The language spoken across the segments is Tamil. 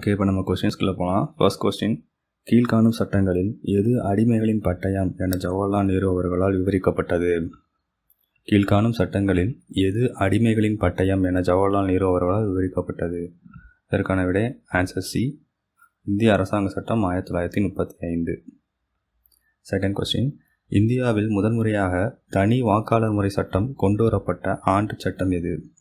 ஓகே இப்போ நம்ம கொஸ்டின்ஸ்குள்ளே போகலாம் ஃபர்ஸ்ட் கொஸ்டின் கீழ்காணும் சட்டங்களில் எது அடிமைகளின் பட்டயம் என ஜவஹர்லால் நேரு அவர்களால் விவரிக்கப்பட்டது? கீழ்காணும் சட்டங்களில் எது அடிமைகளின் பட்டயம் என ஜவஹர்லால் நேரு அவர்களால் விவரிக்கப்பட்டது? இதற்கான விடை ஆன்சர் சி இந்திய அரசாங்க சட்டம் ஆயிரத்தி தொள்ளாயிரத்தி முப்பத்தி ஐந்து செகண்ட் கொஸ்டின் இந்தியாவில் முதன்முறையாக தனி வாக்காளர் முறை சட்டம் கொண்டு வரப்பட்ட ஆண்டு சட்டம் எது?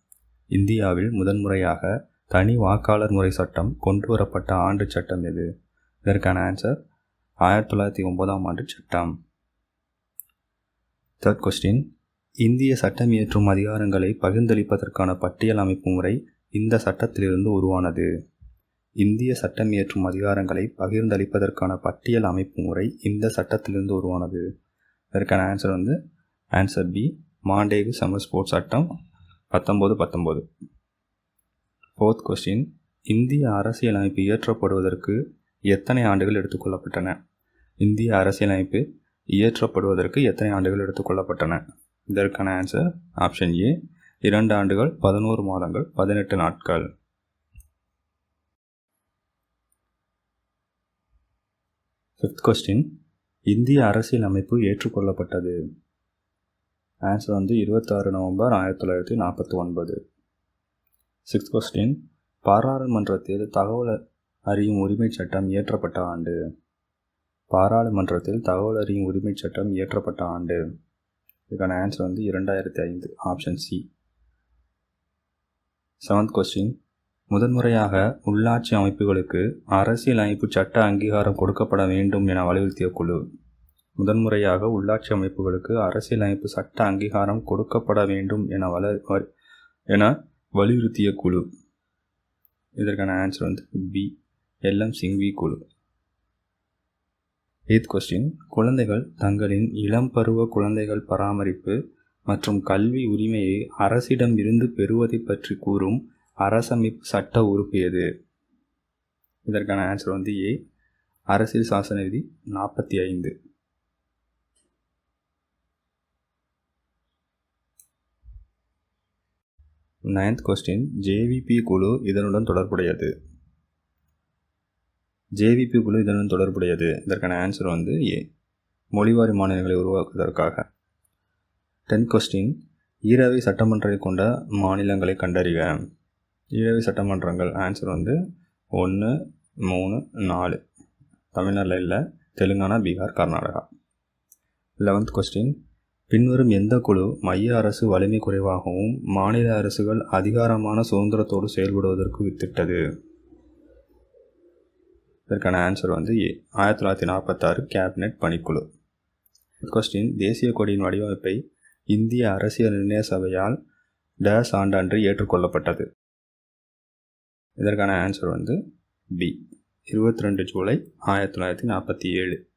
இந்தியாவில் முதன்முறையாக தனி வாக்காளர் முறை சட்டம் கொண்டு வரப்பட்ட ஆண்டு சட்டம் எது? இதற்கான ஆன்சர் ஆயிரத்தி தொள்ளாயிரத்தி ஒன்பதாம் ஆண்டு சட்டம். தேர்ட் கொஸ்டின் இந்திய சட்டம் இயற்றும் அதிகாரங்களை பகிர்ந்தளிப்பதற்கான பட்டியல் அமைப்பு முறை இந்த சட்டத்திலிருந்து உருவானது. இந்திய சட்டம் இயற்றும் அதிகாரங்களை பகிர்ந்தளிப்பதற்கான பட்டியல் அமைப்பு முறை இந்த சட்டத்திலிருந்து உருவானது. இதற்கான ஆன்சர் வந்து ஆன்சர் பி மாண்டேகு சமர் ஸ்போர்ட்ஸ் சட்டம் பத்தொம்போது பத்தொம்போது ஃபோர்த் கொஸ்டின் இந்திய அரசியலமைப்பு இயற்றப்படுவதற்கு எத்தனை ஆண்டுகள் எடுத்துக்கொள்ளப்பட்டன இந்திய அரசியலமைப்பு இயற்றப்படுவதற்கு எத்தனை ஆண்டுகள் எடுத்துக்கொள்ளப்பட்டன இதற்கான ஆன்சர் ஆப்ஷன் ஏ இரண்டு ஆண்டுகள் பதினோரு மாதங்கள் பதினெட்டு நாட்கள். ஃபிஃப்த் கொஸ்டின் இந்திய அரசியலமைப்பு ஏற்றுக்கொள்ளப்பட்டது. ஆன்சர் வந்து இருபத்தாறு நவம்பர் ஆயிரத்தி தொள்ளாயிரத்தி நாற்பத்தி ஒன்பது. சிக்ஸ்த் கொஸ்டின் பாராளுமன்றத்தில் தகவல் அறியும் உரிமை சட்டம் இயற்றப்பட்ட ஆண்டு. பாராளுமன்றத்தில் தகவல் அறியும் உரிமை சட்டம் இயற்றப்பட்ட ஆண்டு. இதுக்கான ஆன்சர் வந்து இரண்டாயிரத்தி ஐந்து ஆப்ஷன் சி செவன்த் கொஸ்டின் முதன்முறையாக உள்ளாட்சி அமைப்புகளுக்கு அரசியல் அமைப்பு சட்ட அங்கீகாரம் கொடுக்கப்பட வேண்டும் என வலியுறுத்திய குழு. முதன்முறையாக உள்ளாட்சி அமைப்புகளுக்கு அரசியல் அமைப்பு சட்ட அங்கீகாரம் கொடுக்கப்பட வேண்டும் என வல என வலியுறுத்திய குழு. இதற்கான ஆன்சர் வந்து பி எல்எம் சிங்வி குழு. எய்த் கொஸ்டின் குழந்தைகள் தங்களின் இளம் பருவ குழந்தைகள் பராமரிப்பு மற்றும் கல்வி உரிமையை அரசிடம் இருந்து பெறுவதை பற்றி கூறும் அரசமைப்பு சட்ட உறுப்பு எது? இதற்கான ஆன்சர் வந்து ஏ அரசியல் சாசன விதி நாற்பத்தி ஐந்து. நைன்த் கொஸ்டின் ஜேவிபி குழு இதனுடன் தொடர்புடையது. ஜேவிபி குழு இதனுடன் தொடர்புடையது. இதற்கான ஆன்சர் வந்து ஏ மொழிவாரி மாநிலங்களை உருவாக்குவதற்காக. டென்த் கொஸ்டின் ஈரவை சட்டமன்றத்தை கொண்ட மாநிலங்களை கண்டறிக. ஈழவை சட்டமன்றங்கள் ஆன்சர் வந்து ஒன்று மூணு நாலு. தமிழ்நாட்டில் இல்லை தெலுங்கானா பீகார் கர்நாடகா. லெவன்த் கொஸ்டின் பின்வரும் எந்த குழு மைய அரசு வலிமை குறைவாகவும் மாநில அரசுகள் அதிகாரமான சுதந்திரத்தோடு செயல்படுவதற்கு வித்திட்டது? இதற்கான ஆன்சர் வந்து ஏ ஆயிரத்தி தொள்ளாயிரத்தி நாற்பத்தாறு கேபினெட் பணிக்குழு. கொஸ்டின் தேசிய கொடியின் வடிவமைப்பை இந்திய அரசியல் நிர்ணய சபையால் டேஸ் ஆண்டன்று ஏற்றுக்கொள்ளப்பட்டது. இதற்கான ஆன்சர் வந்து பி இருபத்தி ரெண்டு ஜூலை ஆயிரத்தி தொள்ளாயிரத்தி நாற்பத்தி ஏழு.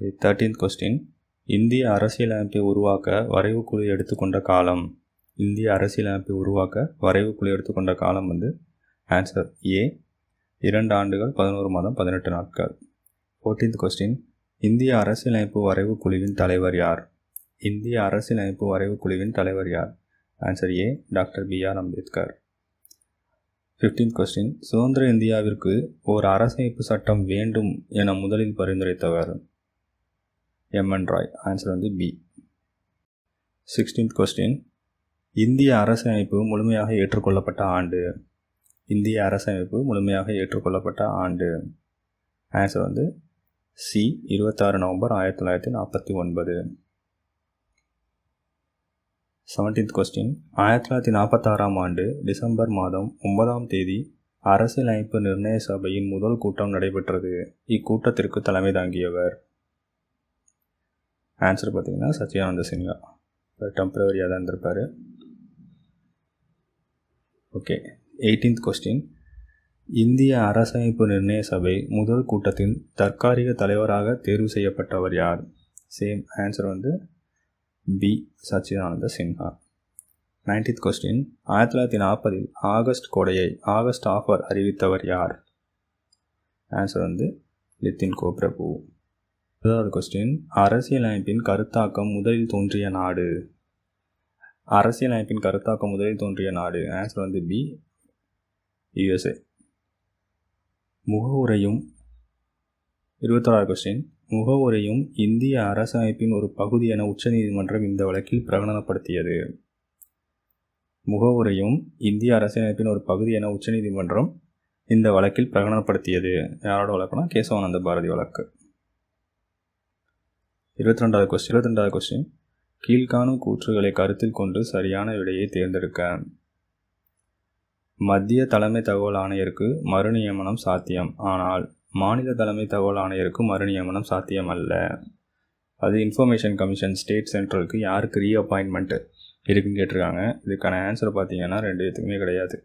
தேர்ட்டீன்த் கொஸ்டின் இந்திய அரசியலமைப்பை உருவாக்க வரைவு குழு எடுத்துக்கொண்ட காலம். இந்திய அரசியலமைப்பை உருவாக்க வரைவு குழு எடுத்துக்கொண்ட காலம் வந்து ஆன்சர் ஏ இரண்டு ஆண்டுகள் பதினோரு மாதம் பதினெட்டு நாட்கள். ஃபோர்டீன்த் கொஸ்டின் இந்திய அரசியலமைப்பு வரைவு குழுவின் தலைவர் யார்? இந்திய அரசியலமைப்பு வரைவு குழுவின் தலைவர் யார்? Answer A doctor B R Ambedkar. Fifteenth question சுதந்திர இந்தியாவிற்கு ஓர் அரசமைப்பு சட்டம் வேண்டும் என முதலில் பரிந்துரைத்தவர். எம்என் ராய் ஆன்சர் வந்து பி சிக்ஸ்டீன்த் கொஸ்டின் இந்திய அரசமைப்பு முழுமையாக ஏற்றுக்கொள்ளப்பட்ட ஆண்டு. இந்திய அரசமைப்பு முழுமையாக ஏற்றுக்கொள்ளப்பட்ட ஆண்டு. ஆன்சர் வந்து சி இருபத்தாறு நவம்பர் ஆயிரத்தி தொள்ளாயிரத்தி நாற்பத்தி ஒன்பது. செவன்டீன்த் கொஸ்டின் ஆயிரத்தி தொள்ளாயிரத்தி நாற்பத்தாறாம் ஆண்டு டிசம்பர் மாதம் ஒன்பதாம் தேதி அரசியலமைப்பு நிர்ணய சபையின் முதல் கூட்டம் நடைபெற்றது. இக்கூட்டத்திற்கு தலைமை தாங்கியவர். ஆன்சர் பார்த்தீங்கன்னா சச்சியானந்த சின்ஹா இப்போ டெம்பரவரியாக தான் இருந்திருப்பார். ஓகே எயிட்டீன்த் கொஸ்டின் இந்திய அரசமைப்பு நிர்ணய சபை முதல் கூட்டத்தின் தற்காலிக தலைவராக தேர்வு செய்யப்பட்டவர் யார்? சேம் ஆன்சர் வந்து P Sachchidananda Sinha. Nineteenth question ஆயிரத்தி தொள்ளாயிரத்தி நாற்பதில் ஆகஸ்ட் கொடையை ஆகஸ்ட் ஆஃபர் அறிவித்தவர் யார்? ஆன்சர் வந்து லித்தின் கோப்ரபு. அதாவது கொஸ்டின் அரசியலமைப்பின் கருத்தாக்கம் முதலில் தோன்றிய நாடு. அரசியலமைப்பின் கருத்தாக்கம் முதலில் தோன்றிய நாடு. ஆன்சர் வந்து பி யுஎஸ்ஏ முகவுரையும் இருபத்தோராவது கொஸ்டின் முகவுரையும் இந்திய அரசமைப்பின் ஒரு பகுதி என உச்சநீதிமன்றம் இந்த வழக்கில் பிரகடனப்படுத்தியது. முகவுரையும் இந்திய அரசியலமைப்பின் ஒரு பகுதி என உச்சநீதிமன்றம் இந்த வழக்கில் பிரகடனப்படுத்தியது. யாரோட வழக்குனா கேசவானந்த பாரதி வழக்கு. இருபத்தி ரெண்டாவது கொஸ்டின் இருபத்தி ரெண்டாவது கொஸ்டின் கீழ்காணும் கூற்றுகளை கருத்தில் கொண்டு சரியான விடையை தேர்ந்தெடுக்க. மத்திய தலைமை தகவல் ஆணையருக்கு மறுநியமனம் சாத்தியம். ஆனால் மாநில தலைமை தகவல் ஆணையருக்கு மறுநியமனம் சாத்தியம் அல்ல அது இன்ஃபர்மேஷன் கமிஷன் ஸ்டேட் சென்ட்ரலுக்கு யாருக்கு ரீஅப்பாயின்மெண்ட் இருக்குன்னு கேட்டிருக்காங்க. இதுக்கான ஆன்சர் பார்த்தீங்கன்னா ரெண்டு இதுக்குமே கிடையாது.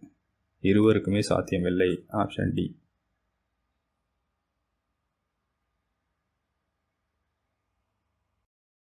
இருவருக்குமே சாத்தியம் இல்லை ஆப்ஷன் டி